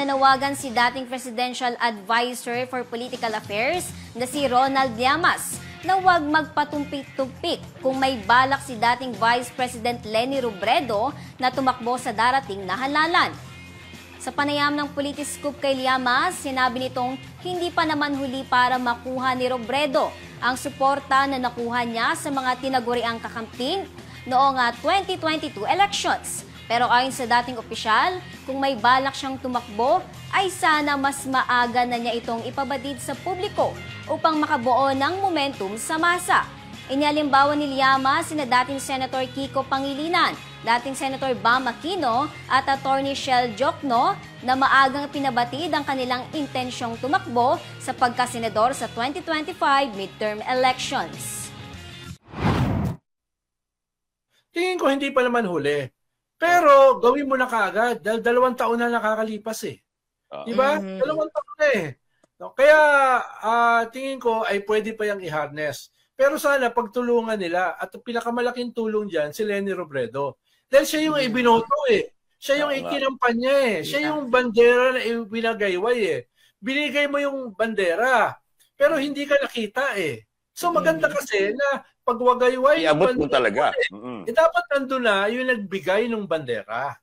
nanawagan si dating Presidential Advisor for Political Affairs na si Ronald Llamas na huwag magpatumpik-tumpik kung may balak si dating Vice President Leni Robredo na tumakbo sa darating na halalan. Sa panayam ng Politiscoop kay Llamas, sinabi nitong hindi pa naman huli para makuha ni Robredo ang suporta na nakuha niya sa mga tinaguriang kakamping noong ah, 2022 elections. Pero ayon sa dating opisyal, kung may balak siyang tumakbo, ay sana mas maaga na niya itong ipabatid sa publiko upang makabuo ng momentum sa masa. Inialimbawa ni Llama sina dating Senator Kiko Pangilinan, dating Senator Bam Aquino at Attorney Shell Jokno na maagang pinabatid ang kanilang intensyong tumakbo sa pagkasenador sa 2025 midterm elections. Tingin ko hindi pa naman huli. Pero gawin mo na kaagad dahil dalawang taon na nakakalipas eh. Ah. Di ba? Mhm. Dalawang taon na eh. No, Kaya ah, tingin ko ay pwede pa yung i-harness. Pero sana pagtulungan nila at pinakamalaking tulong dyan si Lenny Robredo. Dahil siya yung ibinoto eh. Siya yung ikinampanya eh. Siya yung bandera na ibinagayway eh. Binigay mo yung bandera. Pero hindi ka nakita eh. So maganda kasi na pagwagayway yung Iabot mo talaga. eh, Mm-mm. eh, dapat nandun na yung nagbigay ng bandera.